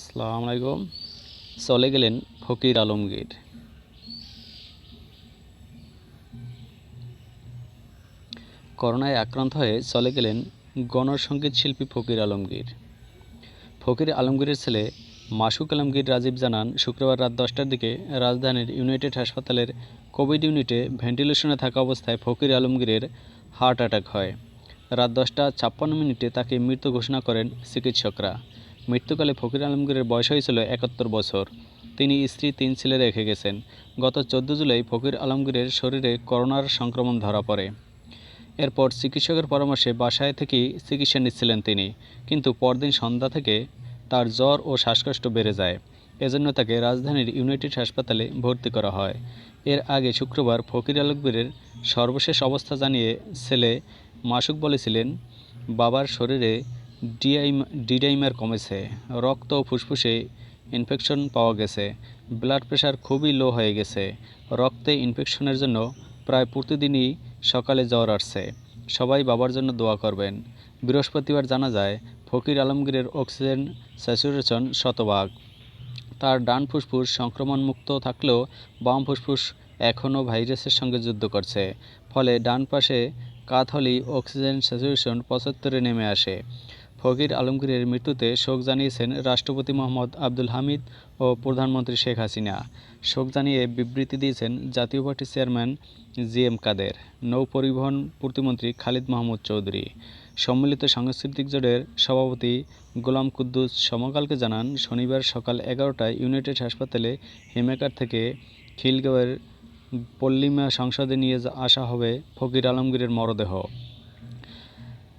আসসালামু আলাইকুম। চলে গেলেন ফকির আলমগীর করোনায় আক্রান্ত হয়ে চলে গেলেন গণসঙ্গীত শিল্পী ফকির আলমগীর ফকির আলমগীরের ছেলে মাসুক আলমগীর রাজীব জানান, শুক্রবার রাত দশটার দিকে রাজধানীর ইউনাইটেড হাসপাতালের কোভিড ইউনিটে ভেন্টিলেশনে থাকা অবস্থায় ফকির আলমগীরের হার্ট অ্যাটাক হয়। রাত দশটা ছাপ্পান্ন মিনিটে তাকে মৃত ঘোষণা করেন চিকিৎসকরা। মৃত্যুকালে ফকির আলমগীরের বয়স হয়েছিল একাত্তর বছর। তিনি স্ত্রী, তিন ছেলে রেখে গেছেন। গত চোদ্দ জুলাই ফকির আলমগীরের শরীরে করোনার সংক্রমণ ধরা পড়ে। এরপর চিকিৎসকের পরামর্শে বাসায় থেকেই চিকিৎসা নিচ্ছিলেন তিনি। কিন্তু পরদিন সন্ধ্যা থেকে তার জ্বর ও শ্বাসকষ্ট বেড়ে যায়। এজন্য তাকে রাজধানীর ইউনাইটেড হাসপাতালে ভর্তি করা হয়। এর আগে শুক্রবার ফকির আলমগীরের সর্বশেষ অবস্থা জানিয়ে ছেলে মাসুক বলেছিলেন, বাবার শরীরে ডিআই ডিডাইমার কমেছে। রক্ত ফুসফুসে ইনফেকশন পাওয়া গেছে। ব্লাড প্রেশার খুবই লো হয়ে গেছে। রক্তে ইনফেকশনের জন্য প্রায় প্রতিদিনই সকালে জ্বর আসছে। সবাই বাবার জন্য দোয়া করবেন। বৃহস্পতিবার জানা যায়, ফকির আলমগীরের অক্সিজেন স্যাচুরেশন শতভাগ। তার ডান ফুসফুস সংক্রমণমুক্ত থাকলেও বাম ফুসফুস এখনও ভাইরাসের সঙ্গে যুদ্ধ করছে। ফলে ডান পাশে কাত অক্সিজেন স্যাচুরেশন পঁচাত্তরে নেমে আসে। ফকির আলমগীরের মৃত্যুতে শোক জানিয়েছেন রাষ্ট্রপতি মোহাম্মদ আব্দুল হামিদ ও প্রধানমন্ত্রী শেখ হাসিনা। শোক জানিয়ে বিবৃতি দিয়েছেন জাতীয় পার্টির চেয়ারম্যান জি এম কাদের নৌ পরিবহন প্রতিমন্ত্রী খালিদ মাহমুদ চৌধুরী। সম্মিলিত সাংস্কৃতিক জোটের সভাপতি গোলাম কুদ্দুস সমকালকে জানান, শনিবার সকাল এগারোটায় ইউনাইটেড হাসপাতালে হিমেকার থেকে খিলগাঁওয়ের পল্লিমা সংসদে নিয়ে আসা হবে ফকির আলমগীরের মরদেহ।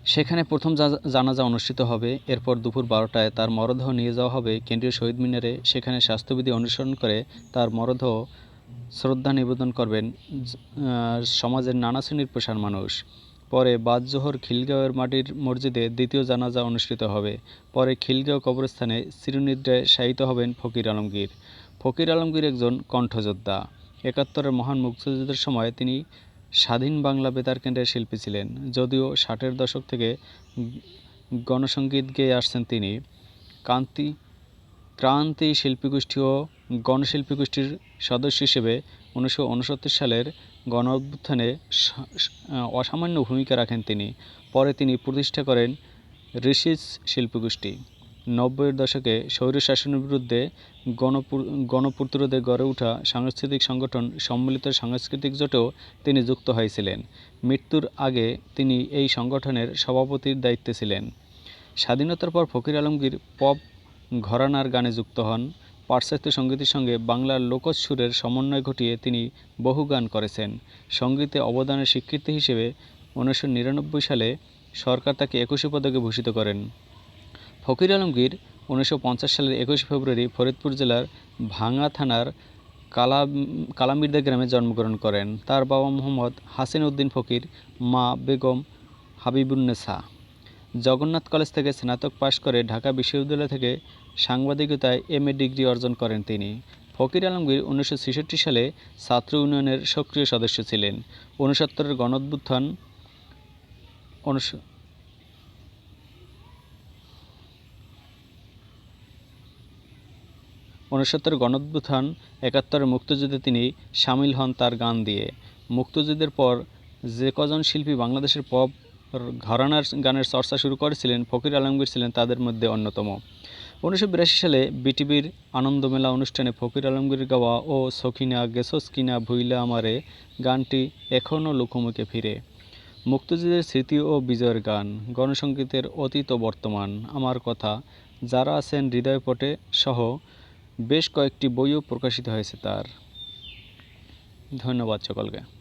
সেখানে প্রথম জানাজা অনুষ্ঠিত হবে। এরপর দুপুর বারোটায় তার মরদেহ নিয়ে যাওয়া হবে। কেন্দ্রীয় শহীদ মিনারে সেখানে স্বাস্থ্যবিধি অনুসরণ করে তার মরদেহ শ্রদ্ধা নিবেদন করবেন সমাজের নানা শ্রেণির পেশার মানুষ। পরে বাদজোহর খিলগাঁওয়ের মাটির মসজিদে দ্বিতীয় জানাজা অনুষ্ঠিত হবে। পরে খিলগাঁও কবরস্থানে চিরনিদ্রায় শায়িত হবেন ফকির আলমগীর। ফকির আলমগীর একজন কণ্ঠযোদ্ধা। একাত্তরের মহান মুক্তিযুদ্ধের সময় তিনি স্বাধীন বাংলা বেতার কেন্দ্রের শিল্পী ছিলেন। যদিও ষাটের দশক থেকে গণসঙ্গীত গেয়ে আসছেন তিনি। কান্তি ক্রান্তি শিল্পীগোষ্ঠী ও গণশিল্পী গোষ্ঠীর সদস্য হিসেবে উনিশশো উনসত্তর সালের গণ অভ্যুত্থানে অসামান্য ভূমিকা রাখেন তিনি। পরে তিনি প্রতিষ্ঠা করেন ঋষিজ শিল্পীগোষ্ঠী। নব্বইয়ের দশকে স্বৈরশাসনের বিরুদ্ধে গণপুর গণপ্রতিরোধে গড়ে ওঠা সাংস্কৃতিক সংগঠন সম্মিলিত সাংস্কৃতিক জোটেও তিনি যুক্ত হয়েছিলেন। মৃত্যুর আগে তিনি এই সংগঠনের সভাপতির দায়িত্বে ছিলেন। স্বাধীনতার পর ফকির আলমগীর পপ ঘরানার গানে যুক্ত হন। পাশ্চাত্য সঙ্গীতের সঙ্গে বাংলার লোকজ সুরের সমন্বয় ঘটিয়ে তিনি বহু গান করেছেন। সঙ্গীতে অবদানের স্বীকৃতি হিসেবে উনিশশো নিরানব্বই সালে সরকার তাকে একুশে পদকে ভূষিত করেন। ফকির আলমগীর উনিশশো পঞ্চাশ সালের একুশে ফেব্রুয়ারি ফরিদপুর জেলার ভাঙ্গা থানার কালা কালামির্দা গ্রামে জন্মগ্রহণ করেন। তার বাবা মোহাম্মদ হাসিন উদ্দিন ফকির, মা বেগম হাবিবুন্নেসা জগন্নাথ কলেজ থেকে স্নাতক পাশ করে ঢাকা বিশ্ববিদ্যালয় থেকে সাংবাদিকতায় এম এ ডিগ্রি অর্জন করেন তিনি। ফকির আলমগীর উনিশশো ছেষট্টি সালে ছাত্র ইউনিয়নের সক্রিয় সদস্য ছিলেন। উনসত্তরের গণঅভ্যুত্থান উনসত্তর গণঅভ্যুত্থান একাত্তরের মুক্তিযুদ্ধে তিনি সামিল হন তার গান দিয়ে। মুক্তিযুদ্ধের পর যে কজন শিল্পী বাংলাদেশের পপ ঘরানার গানের চর্চা শুরু করেছিলেন, ফকির আলমগীর ছিলেন তাদের মধ্যে অন্যতম। উনিশশো বিরাশি সালে বিটিভির আনন্দমেলা অনুষ্ঠানে ফকির আলমগীর গাওয়া ও সখিনা গেসস কিনা ভুইলা আমারে গানটি এখনও লোকমুখে ফিরে। মুক্তিযুদ্ধের স্মৃতি ও বিজয়ের গান গণসঙ্গীতের অতীত বর্তমান, আমার কথা, যারা আছেন হৃদয়পটে সহ বেশ কয়েকটি বইও প্রকাশিত হয়েছে তার। ধন্যবাদ সকলকে।